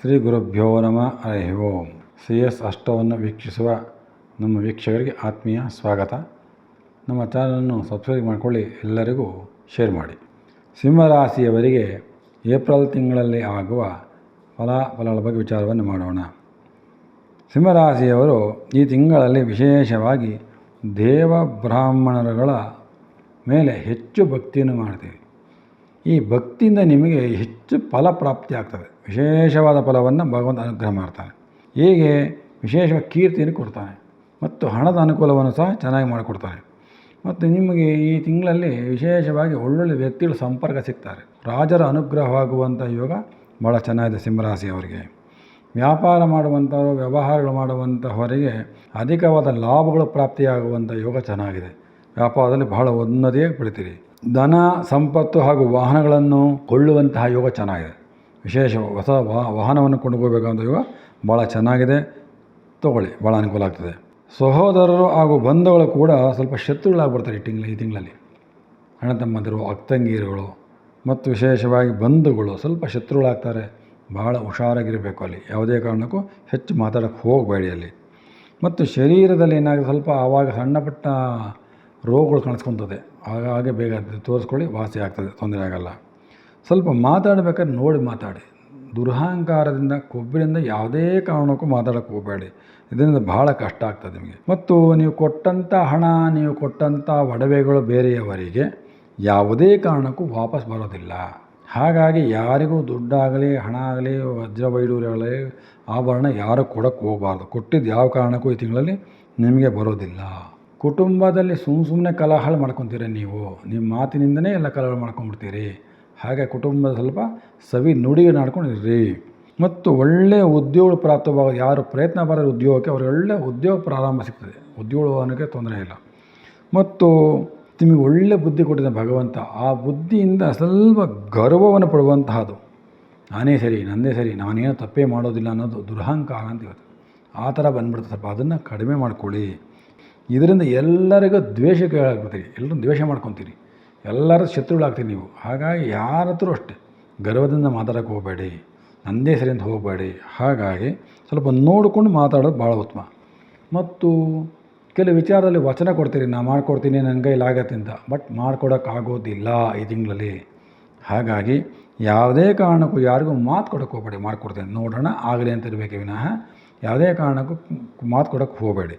ಶ್ರೀ ಗುರುಭ್ಯೋ ನಮಃ. ಹರಿ ಓಂ. C S ಅಷ್ಟವನ್ನು ವೀಕ್ಷಿಸುವ ನಮ್ಮ ವೀಕ್ಷಕರಿಗೆ ಆತ್ಮೀಯ ಸ್ವಾಗತ. ನಮ್ಮ ಚಾನಲನ್ನು ಸಬ್ಸ್ಕ್ರೈಬ್ ಮಾಡಿಕೊಳ್ಳಿ, ಎಲ್ಲರಿಗೂ ಶೇರ್ ಮಾಡಿ. ಸಿಂಹರಾಶಿಯವರಿಗೆ ಏಪ್ರಿಲ್ ತಿಂಗಳಲ್ಲಿ ಆಗುವ ಫಲಾಫಲಗಳ ಬಗ್ಗೆ ವಿಚಾರವನ್ನು ಮಾಡೋಣ. ಸಿಂಹರಾಶಿಯವರು ಈ ತಿಂಗಳಲ್ಲಿ ವಿಶೇಷವಾಗಿ ದೇವ ಬ್ರಾಹ್ಮಣರುಗಳ ಮೇಲೆ ಹೆಚ್ಚು ಭಕ್ತಿಯನ್ನು ಮಾಡ್ತೀವಿ ಈ ಭಕ್ತಿಯಿಂದ ನಿಮಗೆ ಹೆಚ್ಚು ಫಲ ಪ್ರಾಪ್ತಿ ಆಗ್ತದೆ ವಿಶೇಷವಾದ ಫಲವನ್ನು ಭಗವಂತ ಅನುಗ್ರಹ ಮಾಡ್ತಾನೆ. ಹೀಗೆ ವಿಶೇಷವಾಗಿ ಕೀರ್ತಿಯನ್ನು ಕೊಡ್ತಾನೆ. ಮತ್ತು ಹಣದ ಅನುಕೂಲವನ್ನು ಸಹ ಚೆನ್ನಾಗಿ ಮಾಡಿಕೊಡ್ತಾನೆ. ಮತ್ತು ನಿಮಗೆ ಈ ತಿಂಗಳಲ್ಲಿ ವಿಶೇಷವಾಗಿ ಒಳ್ಳೊಳ್ಳೆ ವ್ಯಕ್ತಿಗಳ ಸಂಪರ್ಕ ಸಿಗ್ತಾರೆ. ರಾಜರ ಅನುಗ್ರಹವಾಗುವಂಥ ಯೋಗ ಭಾಳ ಚೆನ್ನಾಗಿದೆ ಸಿಂಹರಾಶಿಯವರಿಗೆ. ವ್ಯಾಪಾರ ಮಾಡುವಂಥವರು, ವ್ಯವಹಾರಗಳು ಮಾಡುವಂಥವರಿಗೆ ಅಧಿಕವಾದ ಲಾಭಗಳು ಪ್ರಾಪ್ತಿಯಾಗುವಂಥ ಯೋಗ ಚೆನ್ನಾಗಿದೆ. ವ್ಯಾಪಾರದಲ್ಲಿ ಬಹಳ ಉನ್ನತಿಯಾಗಿ ಪಡಿತೀರಿ ಧನ, ಸಂಪತ್ತು ಹಾಗೂ ವಾಹನಗಳನ್ನು ಕೊಳ್ಳುವಂತಹ ಯೋಗ ಚೆನ್ನಾಗಿದೆ. ವಿಶೇಷ ಹೊಸ ವಾಹನವನ್ನು ಕೊಂಡುಕೋಬೇಕಂತ ಇವಾಗ ಭಾಳ ಚೆನ್ನಾಗಿದೆ. ತಗೊಳ್ಳಿ, ಭಾಳ ಅನುಕೂಲ ಆಗ್ತದೆ. ಸಹೋದರರು ಹಾಗೂ ಬಂಧುಗಳು ಕೂಡ ಸ್ವಲ್ಪ ಶತ್ರುಗಳಾಗ್ಬಿಡ್ತಾರೆ ಈ ತಿಂಗಳು, ಈ ತಿಂಗಳಲ್ಲಿ. ಅಣ್ಣ ತಮ್ಮಂದಿರು ಅಕ್ತಂಗೀರುಗಳು ಮತ್ತು ವಿಶೇಷವಾಗಿ ಬಂಧುಗಳು ಸ್ವಲ್ಪ ಶತ್ರುಗಳಾಗ್ತಾರೆ. ಭಾಳ ಹುಷಾರಾಗಿರಬೇಕು ಅಲ್ಲಿ. ಯಾವುದೇ ಕಾರಣಕ್ಕೂ ಹೆಚ್ಚು ಮಾತಾಡೋಕ್ಕೆ ಹೋಗಬೇಡಿ ಅಲ್ಲಿ. ಮತ್ತು ಶರೀರದಲ್ಲಿ ಏನಾಗುತ್ತೆ ಸ್ವಲ್ಪ ಆವಾಗ ಸಣ್ಣ ಪುಟ್ಟ ರೋಗಗಳು ಕಾಣಿಸ್ಕೊತದೆ ಹಾಗಾಗಿ ಬೇಗ ತೋರಿಸ್ಕೊಳ್ಳಿ, ವಾಸಿ ಆಗ್ತದೆ, ತೊಂದರೆ ಆಗಲ್ಲ. ಸ್ವಲ್ಪ ಮಾತಾಡಬೇಕಾದ್ರೆ ನೋಡಿ ಮಾತಾಡಿ. ದುರಹಂಕಾರದಿಂದ, ಕೊಬ್ಬಿನಿಂದ ಯಾವುದೇ ಕಾರಣಕ್ಕೂ ಮಾತಾಡೋಕ್ಕೆ ಹೋಗಬೇಡಿ. ಇದರಿಂದ ಬಹಳ ಕಷ್ಟ ಆಗ್ತದೆ ನಿಮಗೆ. ಮತ್ತು ನೀವು ಕೊಟ್ಟಂಥ ಹಣ, ನೀವು ಕೊಟ್ಟಂಥ ಒಡವೆಗಳು ಬೇರೆಯವರಿಗೆ ಯಾವುದೇ ಕಾರಣಕ್ಕೂ ವಾಪಸ್ ಬರೋದಿಲ್ಲ. ಹಾಗಾಗಿ ಯಾರಿಗೂ ದುಡ್ಡಾಗಲಿ, ಹಣ ಆಗಲಿ, ವಜ್ರ ವೈಡೂರ್ಯಗಳಲ್ಲಿ ಆಭರಣ ಯಾರು ಕೊಡೋಕ್ಕೆ ಹೋಗಬಾರ್ದು. ಕೊಟ್ಟಿದ್ದು ಯಾವ ಕಾರಣಕ್ಕೂ ಈ ತಿಂಗಳಲ್ಲಿ ನಿಮಗೆ ಬರೋದಿಲ್ಲ. ಕುಟುಂಬದಲ್ಲಿ ಸುಮ್ಮ ಸುಮ್ಮನೆ ಕಲಹಳು ಮಾಡ್ಕೊತೀರ ನೀವು? ನಿಮ್ಮ ಮಾತಿನಿಂದನೇ ಎಲ್ಲ ಕಲಹಳು ಮಾಡ್ಕೊಂಬಿಡ್ತೀರಿ ಹಾಗೆ ಕುಟುಂಬದ ಸ್ವಲ್ಪ ಸವಿ ನುಡಿಗೆ ನಾಡ್ಕೊಂಡಿರ್ರಿ ಮತ್ತು ಒಳ್ಳೆಯ ಉದ್ಯೋಗ ಪ್ರಾಪ್ತವಾಗ ಯಾರು ಪ್ರಯತ್ನ ಮಾಡಿದ್ರೆ ಉದ್ಯೋಗಕ್ಕೆ ಅವ್ರಿಗೆ ಒಳ್ಳೆಯ ಉದ್ಯೋಗ ಪ್ರಾರಂಭ ಸಿಗ್ತದೆ. ಉದ್ಯೋಗ ಅನ್ನೋಕ್ಕೆ ತೊಂದರೆ ಇಲ್ಲ. ಮತ್ತು ನಿಮಗೆ ಒಳ್ಳೆ ಬುದ್ಧಿ ಕೊಟ್ಟಿದ್ದ ಭಗವಂತ, ಆ ಬುದ್ಧಿಯಿಂದ ಸ್ವಲ್ಪ ಗರ್ವವನ್ನು ಪಡುವಂತಹದು ನಾನೇ ಸರಿ, ನಂದೇ ಸರಿ, ನಾನೇನು ತಪ್ಪೇ ಮಾಡೋದಿಲ್ಲ ಅನ್ನೋದು ದುರಹಂಕಾರ ಅಂತ ಇವತ್ತು ಆ ಥರ ಬಂದ್ಬಿಡ್ತದೆ ಸ್ವಲ್ಪ ಅದನ್ನು ಕಡಿಮೆ ಮಾಡಿಕೊಳ್ಳಿ. ಇದರಿಂದ ಎಲ್ಲರಿಗೂ ದ್ವೇಷಕ್ಕೆ ಕೇಳಾಗ್ಬಿಡ್ತೀರಿ ಎಲ್ಲರೂ ದ್ವೇಷ ಮಾಡ್ಕೊತೀರಿ ಎಲ್ಲರೂ ಶತ್ರುಗಳಾಗ್ತೀರಿ ನೀವು. ಹಾಗಾಗಿ ಯಾರ ಹತ್ರ ಅಷ್ಟೇ ಗರ್ವದಿಂದ ಮಾತಾಡೋಕ್ಕೆ ಹೋಗಬೇಡಿ, ನಂದೇ ಸರಿ ಅಂತ ಹೋಗಬೇಡಿ. ಹಾಗಾಗಿ ಸ್ವಲ್ಪ ನೋಡಿಕೊಂಡು ಮಾತಾಡೋದು ಭಾಳ ಉತ್ತಮ. ಮತ್ತು ಕೆಲವು ವಿಚಾರದಲ್ಲಿ ವಚನ ಕೊಡ್ತೀರಿ ನಾನು ಮಾಡಿಕೊಡ್ತೀನಿ, ನನ್ನ ಕೈಲಾಗತ್ತೆ ಅಂತ. ಬಟ್ ಮಾಡ್ಕೊಡೋಕ್ಕಾಗೋದಿಲ್ಲ ಈ ತಿಂಗಳಲ್ಲಿ. ಹಾಗಾಗಿ ಯಾವುದೇ ಕಾರಣಕ್ಕೂ ಯಾರಿಗೂ ಮಾತು ಕೊಡೋಕ್ಕೆ ಹೋಗಬೇಡಿ, ಮಾಡ್ಕೊಡ್ತೀನಿ. ನೋಡೋಣ, ಆಗಲಿ ಅಂತ ಇರಬೇಕು ವಿನಃ ಯಾವುದೇ ಕಾರಣಕ್ಕೂ ಮಾತು ಕೊಡೋಕ್ಕೆ ಹೋಗಬೇಡಿ.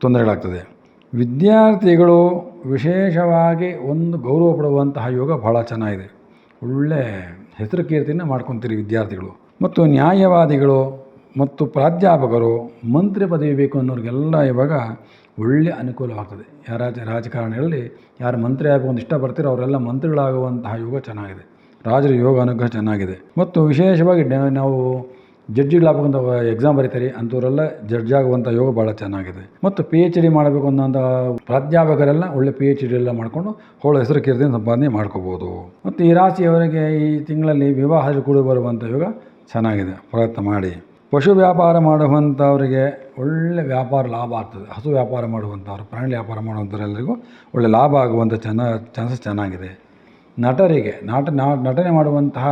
ತೊಂದರೆಗಳಾಗ್ತದೆ ವಿದ್ಯಾರ್ಥಿಗಳು ವಿಶೇಷವಾಗಿ ಒಂದು ಗೌರವ ಪಡುವಂತಹ ಯೋಗ ಭಾಳ ಚೆನ್ನಾಗಿದೆ. ಒಳ್ಳೆ ಹೆಸರು ಕೀರ್ತಿಯನ್ನು ಮಾಡ್ಕೊತೀರಿ ವಿದ್ಯಾರ್ಥಿಗಳು. ಮತ್ತು ನ್ಯಾಯವಾದಿಗಳು ಮತ್ತು ಪ್ರಾಧ್ಯಾಪಕರು, ಮಂತ್ರಿ ಪದವಿ ಬೇಕು ಅನ್ನೋರಿಗೆಲ್ಲ ಇವಾಗ ಒಳ್ಳೆ ಅನುಕೂಲವಾಗ್ತದೆ ಯಾರ ರಾಜಕಾರಣಿಗಳಲ್ಲಿ ಯಾರು ಮಂತ್ರಿ ಇಷ್ಟ ಇಷ್ಟಪಡ್ತೀರೋ ಅವರೆಲ್ಲ ಮಂತ್ರಿಗಳಾಗುವಂತಹ ಯೋಗ ಚೆನ್ನಾಗಿದೆ. ರಾಜರ ಯೋಗ ಅನುಗ್ರಹ ಚೆನ್ನಾಗಿದೆ. ಮತ್ತು ವಿಶೇಷವಾಗಿ ನಾವು ಜಡ್ಜಿಗಳಾಗಬೇಕಂತ ಎಕ್ಸಾಮ್ ಬರೀತಾರೆ, ಅಂಥವರೆಲ್ಲ ಜಡ್ಜ್ ಆಗುವಂಥ ಯೋಗ ಭಾಳ ಚೆನ್ನಾಗಿದೆ. ಮತ್ತು ಪಿ ಎಚ್ ಡಿ ಮಾಡಬೇಕು ಅನ್ನೋಂಥ ಪ್ರಾಧ್ಯಾಪಕರೆಲ್ಲ ಒಳ್ಳೆ ಪಿ ಎಚ್ ಡಿ ಎಲ್ಲ ಮಾಡಿಕೊಂಡು ಒಳ್ಳೆ ಹೆಸರು ಕೀರ್ತಿ ಸಂಪಾದನೆ ಮಾಡ್ಕೋಬೋದು. ಮತ್ತು ಈ ರಾಶಿಯವರಿಗೆ ಈ ತಿಂಗಳಲ್ಲಿ ವಿವಾಹ ಕೂಡ ಬರುವಂಥ ಯೋಗ ಚೆನ್ನಾಗಿದೆ. ಪ್ರಯತ್ನ ಮಾಡಿ. ಪಶು ವ್ಯಾಪಾರ ಮಾಡುವಂಥವರಿಗೆ ಒಳ್ಳೆ ವ್ಯಾಪಾರ ಲಾಭ ಆಗ್ತದೆ. ಹಸು ವ್ಯಾಪಾರ ಮಾಡುವಂಥವ್ರು, ಪ್ರಾಣಿ ವ್ಯಾಪಾರ ಮಾಡುವಂಥವ್ರೆಲ್ಲರಿಗೂ ಒಳ್ಳೆ ಲಾಭ ಆಗುವಂಥ ಚೆನ್ನ ಚಾನ್ಸಸ್ ಚೆನ್ನಾಗಿದೆ. ನಟರಿಗೆ, ನಾಟ ನಟನೆ ಮಾಡುವಂತಹ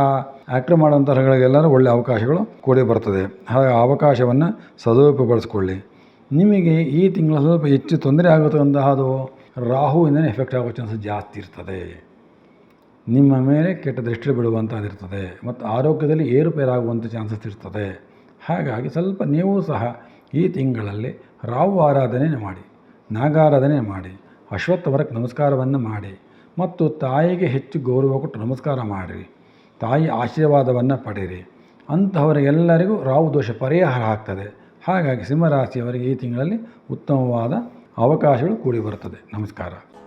ಆ್ಯಕ್ಟ್ರ್ ಮಾಡುವಂಥವ್ರಿಗೆಲ್ಲರೂ ಒಳ್ಳೆಯ ಅವಕಾಶಗಳು ಕೂಡಿ ಬರ್ತದೆ. ಹಾಗೆ ಅವಕಾಶವನ್ನು ಸದುಪಯೋಗಪಡಿಸ್ಕೊಳ್ಳಿ. ನಿಮಗೆ ಈ ತಿಂಗಳ ಸ್ವಲ್ಪ ಹೆಚ್ಚು ತೊಂದರೆ ಆಗುತ್ತಂತಹದ್ದು ರಾಹುವಿಂದಲೇ ಎಫೆಕ್ಟ್ ಆಗೋ ಚಾನ್ಸಸ್ ಜಾಸ್ತಿ ಇರ್ತದೆ. ನಿಮ್ಮ ಮೇಲೆ ಕೆಟ್ಟ ದೃಷ್ಟಿ ಬಿಡುವಂಥದ್ದಿರ್ತದೆ ಮತ್ತು ಆರೋಗ್ಯದಲ್ಲಿ ಏರುಪೇರಾಗುವಂಥ ಚಾನ್ಸಸ್ ಇರ್ತದೆ. ಹಾಗಾಗಿ ಸ್ವಲ್ಪ ನೀವು ಸಹ ಈ ತಿಂಗಳಲ್ಲಿ ರಾಹು ಆರಾಧನೆ ಮಾಡಿ, ನಾಗಾರಾಧನೆ ಮಾಡಿ, ಅಶ್ವತ್ಥವರಕ್ಕೆ ನಮಸ್ಕಾರವನ್ನು ಮಾಡಿ. ಮತ್ತು ತಾಯಿಗೆ ಹೆಚ್ಚು ಗೌರವ ಕೊಟ್ಟು ನಮಸ್ಕಾರ ಮಾಡಿರಿ. ತಾಯಿ ಆಶೀರ್ವಾದವನ್ನು ಪಡೀರಿ ಅಂತಹವರಿಗೆಲ್ಲರಿಗೂ ರಾಹು ದೋಷ ಪರಿಹಾರ ಆಗ್ತದೆ. ಹಾಗಾಗಿ ಸಿಂಹರಾಶಿಯವರಿಗೆ ಈ ತಿಂಗಳಲ್ಲಿ ಉತ್ತಮವಾದ ಅವಕಾಶಗಳು ಕೂಡಿ ಬರುತ್ತದೆ. ನಮಸ್ಕಾರ.